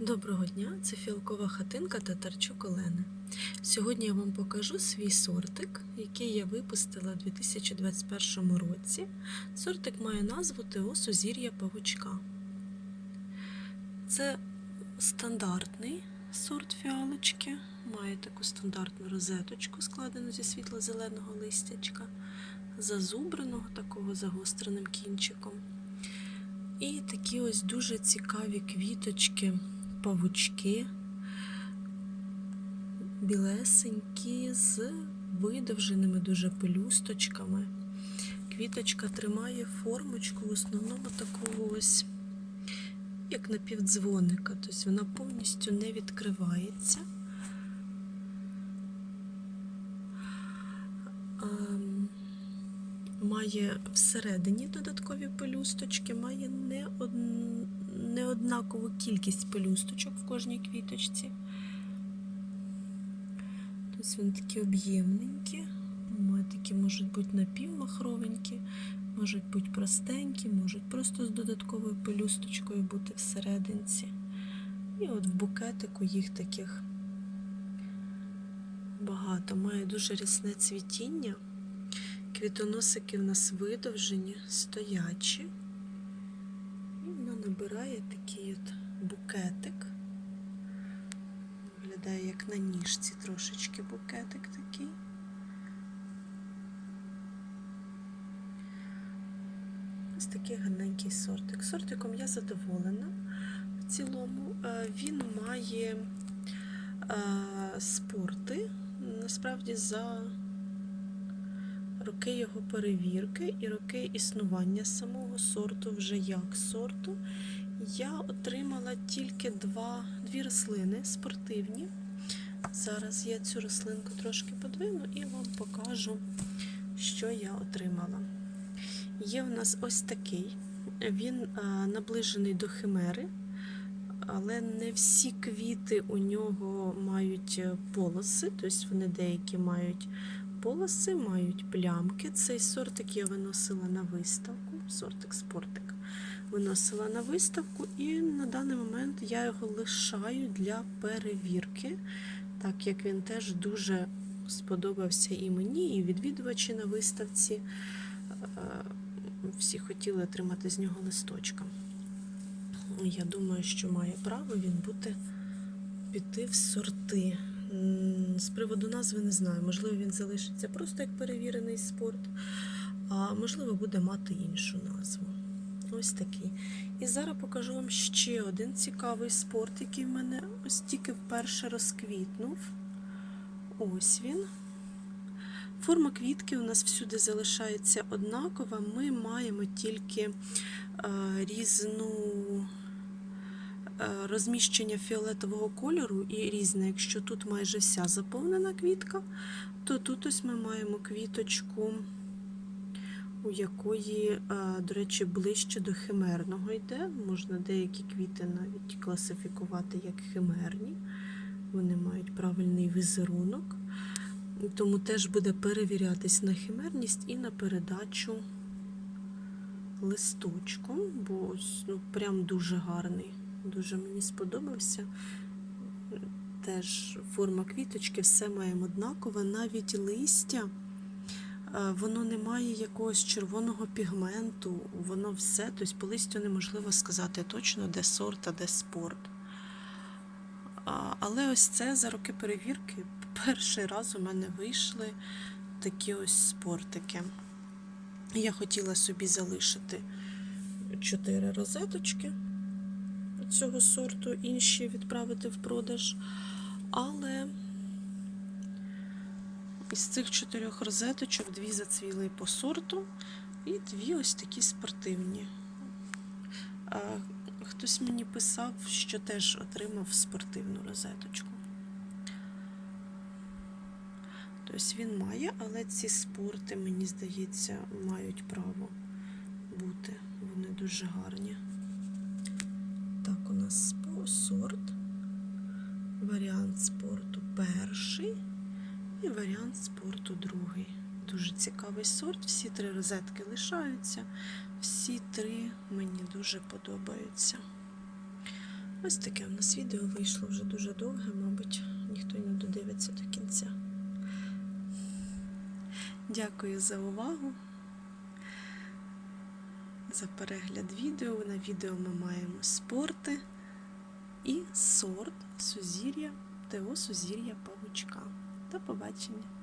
Доброго дня, це фіалкова хатинка Татарчук Олени. Сьогодні я вам покажу свій сортик, який я випустила у 2021 році. Сортик має назву ТО Сузір'я Павучка. Це стандартний сорт фіалочки, має таку стандартну розеточку, складену зі світло-зеленого листячка, зазубреного такого загостреним кінчиком. І такі ось дуже цікаві квіточки, павучки, білесенькі, з видовженими дуже пелюсточками. Квіточка тримає формочку в основному такого ось, як напівдзвоника, тобто вона повністю не відкривається. Ем, має всередині додаткові пелюсточки, має не од... неоднакову кількість пелюсточок в кожній квіточці. Тобто вони такі об'ємненькі, такі можуть бути напівмахровенькі, можуть бути простенькі, можуть просто з додатковою пелюсточкою бути всерединці. І от в букетику їх таких багато. Має дуже рясне цвітіння. Квітоносики в нас видовжені, стоячі. Набирає такий от букетик. Виглядає як на ніжці трошечки букетик такий. Ось такий гарненький сортик. Сортиком я задоволена. В цілому Е, він має е, спорти. Насправді за роки його перевірки і роки існування самого сорту, вже як сорту, я отримала тільки два, дві рослини спортивні. Зараз я цю рослинку трошки подвину і вам покажу, що я отримала. Є в нас ось такий, він а, наближений до химери, але не всі квіти у нього мають полоси, тобто вони деякі мають полоси, мають плямки. Цей сортик я виносила на виставку, сортик спортик. Виносила на виставку, і на даний момент я його лишаю для перевірки, так як він теж дуже сподобався і мені, і відвідувачі на виставці. Е, Всі хотіли отримати з нього листочка. Я думаю, що має право він бути піти в сорти. З приводу назви не знаю. Можливо, він залишиться просто як перевірений спорт, а можливо, буде мати іншу назву. Ось такий. І зараз покажу вам ще один цікавий спорт, який в мене ось тільки вперше розквітнув. Ось він. Форма квітки у нас всюди залишається однакова. Ми маємо тільки е, різну розміщення фіолетового кольору і різне. Якщо тут майже вся заповнена квітка, то тут ось ми маємо квіточку, у якої, е, до речі, ближче до химерного йде. Можна деякі квіти навіть класифікувати як химерні. Вони мають правильний візерунок. Тому теж буде перевірятись на химерність і на передачу листочку, бо ось ну, прям дуже гарний. Дуже мені сподобався. Теж форма квіточки, все маємо однакове, навіть листя, е, воно не має якогось червоного пігменту, воно все, тобто по листю неможливо сказати точно, де сорт, а де спорт. Але ось це за роки перевірки перший раз у мене вийшли такі ось спортики. Я хотіла собі залишити чотири розеточки цього сорту, інші відправити в продаж. Але із цих чотирьох розеточок дві зацвіли по сорту і дві ось такі спортивні. Хтось мені писав, що теж отримав спортивну розеточку. Тобто він має, але ці спорти, мені здається, мають право бути. Вони дуже гарні. Нас. Варіант спорту перший і варіант спорту другий. Дуже цікавий сорт. Всі три розетки лишаються. Всі три мені дуже подобаються. Ось таке у нас відео вийшло вже дуже довге, мабуть, ніхто не додивиться до кінця. Дякую за увагу. За перегляд відео. На відео ми маємо спорти і сорт сузір'я ТО Сузір'я Павучка. До побачення!